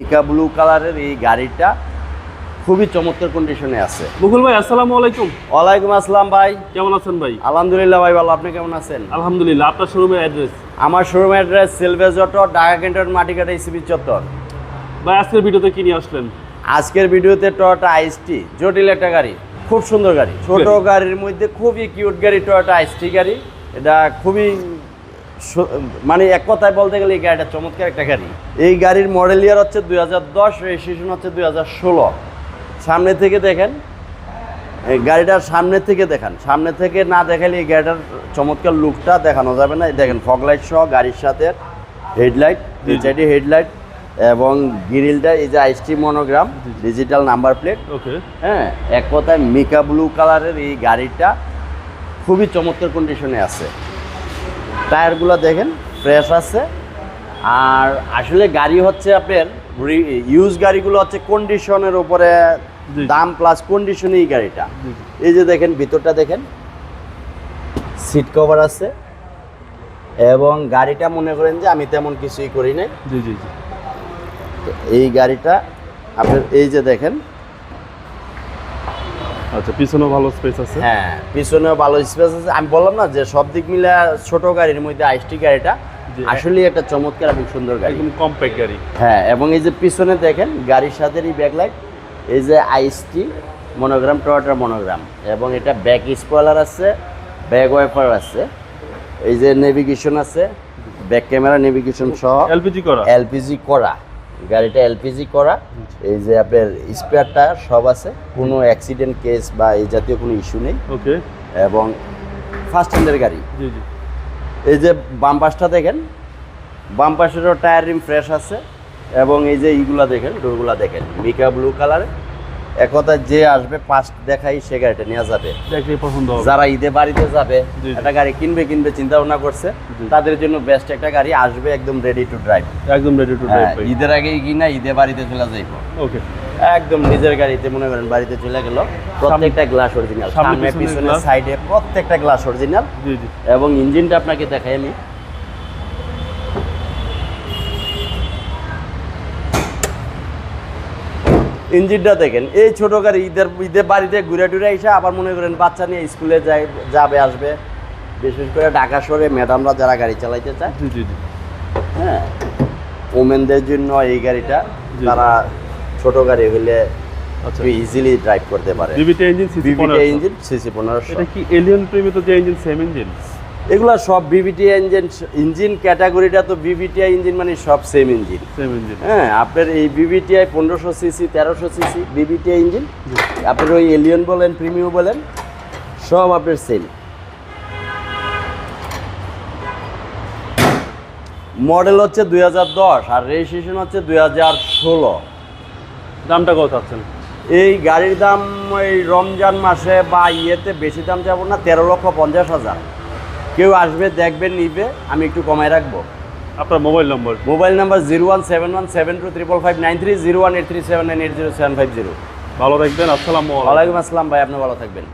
মিকা blue কালারের এই গাড়িটা খুবই চমৎকার কন্ডিশনে আছে। মুকুল ভাই আসসালামু আলাইকুম। ওয়ালাইকুম আসসালাম ভাই। কেমন আছেন ভাই? আলহামদুলিল্লাহ ভাই ভালো আপনি কেমন আছেন? আলহামদুলিল্লাহ আপনার শোরুমের অ্যাড্রেস আমার showroom address সিলভেজ auto Dhaka cantonment Matikata ECB চত্বর। ভাই আজকের ভিডিওতে কি নিয়ে আসলেন? আজকের ভিডিওতে টয়োটা আইসটি জটিল একটা গাড়ি খুব সুন্দর গাড়ি। ছোট গাড়ির মধ্যে খুবই কিউট গাড়ি টয়োটা আইসটি গাড়ি। এটা খুবই মানে এক কথায় বলতে গেলে এই গাড়িটা চমৎকার একটা গাড়ি। এই গাড়ির মডেল ইয়ার হচ্ছে দুই হাজার দশ রেজিস্ট্রেশন হচ্ছে দুই হাজার ষোলো। সামনে থেকে দেখেন এই গাড়িটার সামনে থেকে দেখান। সামনে থেকে না দেখালে এই গাড়িটার চমৎকার লুকটা দেখানো যাবে না। দেখেন ফগলাইট সহ গাড়ির সাথে হেডলাইট জি। চারটি হেডলাইট এবং গ্রিলটা এই যে আইসটি monogram digital number plate okay হ্যাঁ এক কথায় মিকা ব্লু কালারের এই গাড়িটা খুবই চমৎকার কন্ডিশনে আছে। টায়ারগুলো দেখেন ফ্রেশ আছে। আর আসলে গাড়ি হচ্ছে আপনার ইউজ গাড়িগুলো হচ্ছে কন্ডিশনের উপরে দাম প্লাস কন্ডিশনে এই গাড়িটা। এই যে দেখেন ভিতরটা দেখেন সিট কভার আছে। এবং গাড়িটা মনে করেন যে আমি তেমন কিছুই করি নাই। জি জি জি। তো এই গাড়িটা আপনার এই যে দেখেন আচ্ছা পিছনেও ভালো স্পেস আছে? হ্যাঁ পিছনেও ভালো স্পেস আছে। আমি বললাম না যে সব দিক মিলে ছোট গাড়ির মধ্যে আইসটি গাড়িটা জি। আসলেই একটা চমৎকার এবং সুন্দর গাড়ি। একদম কম্প্যাক্ট গাড়ি। হ্যাঁ এবং এই যে পিছনে দেখেন গাড়ির সাথে এই ব্যাকলাইট এই যে আইসটি মনোগ্রাম টয়োটার মনোগ্রাম এবং এটা ব্যাক স্পয়লার আছে ব্যাক ওয়াইপার আছে এই যে নেভিগেশন আছে ব্যাক ক্যামেরা নেভিগেশন সহ এলপিজি করা? এলপিজি করা। গাড়িটা এলপিজি করা এই যে আপনার স্পেয়ারটা সব আছে কোনো অ্যাক্সিডেন্ট কেস বা এই জাতীয় কোনো ইস্যু নেই। ওকে। এবং ফার্স্ট হ্যান্ডের গাড়ি। জি জি। এই যে বাম পাশটা দেখেন বাম পাশেরও টায়ার রিম ফ্রেশ আছে এবং এই যে ইগুলা দেখেন ডোরগুলা দেখেন মিকা ব্লু কালার এক যে আসবে ফার্স্ট দেখাই সে গাড়িটা নিয়ে যাবে। পছন্দ যারা ঈদে বাড়িতে যাবে। একটা গাড়ি কিনবে কিনবে চিন্তা ভাবনা করছে তাদের জন্য বেস্ট একটা গাড়ি আসবে একদম রেডি টু ড্রাইভ একদম রেডি টু ড্রাইভ ঈদের আগে কিনা ঈদে বাড়িতে চলে যাইব। ওকে একদম নিজের গাড়িতে মনে করেন বাড়িতে চলে গেল। প্রত্যেকটা গ্লাস অরিজিনাল সামনে পিছনে সাইডে প্রত্যেকটা গ্লাস অরিজিনাল এবং ইঞ্জিনটা আপনাকে দেখাই আমি। ইঞ্জিনটা দেখেন এই ছোট গাড়ি ঈদের ঈদের বাড়িতে ঘুরে টুরে এসে আবার মনে করেন বাচ্চা নিয়ে স্কুলে যায় যাবে আসবে। বিশেষ করে ঢাকা শহরে ম্যাডামরা যারা গাড়ি চালাইতে চায়। হ্যাঁ ওমেনদের জন্য এই গাড়িটা। তারা ছোট গাড়ি হলে ইজিলি ড্রাইভ করতে পারে। ইঞ্জিন সিসি পনেরোশো। এটা কি এলিয়ন প্রেমিত যে ইঞ্জিন সেম ইঞ্জিন এগুলা সব বিবিটি ইঞ্জিন ইঞ্জিন ক্যাটাগরিটা তো বিবিটিআই ইঞ্জিন মানে সব সেম ইঞ্জিন সেম ইঞ্জিন হ্যাঁ আপনার এই বিবিটিআই পনেরোশো সিসি তেরোশো সিসি বিবিটিআই ইঞ্জিন আপনার ওই এলিয়ন বলেন প্রিমিও বলেন সব আপনার সেম মডেল হচ্ছে দুই হাজার দশ আর রেজিস্ট্রেশন হচ্ছে দুই হাজার ষোলো। দামটা কত আছেন এই গাড়ির দাম ওই রমজান মাসে বা ইয়েতে বেশি দাম যাব না তেরো লক্ষ পঞ্চাশ হাজার। কেউ আসবে দেখবেন নিবে আমি একটু কমায় রাখব। আপনার mobile number? Mobile number zero one seven one seven two triple five nine three zero one eight three seven nine eight zero seven five zero. ভালো থাকবেন আসসালামু আলাইকুম। ওয়ালাইকুম আসসালাম ভাই আপনি ভালো থাকবেন।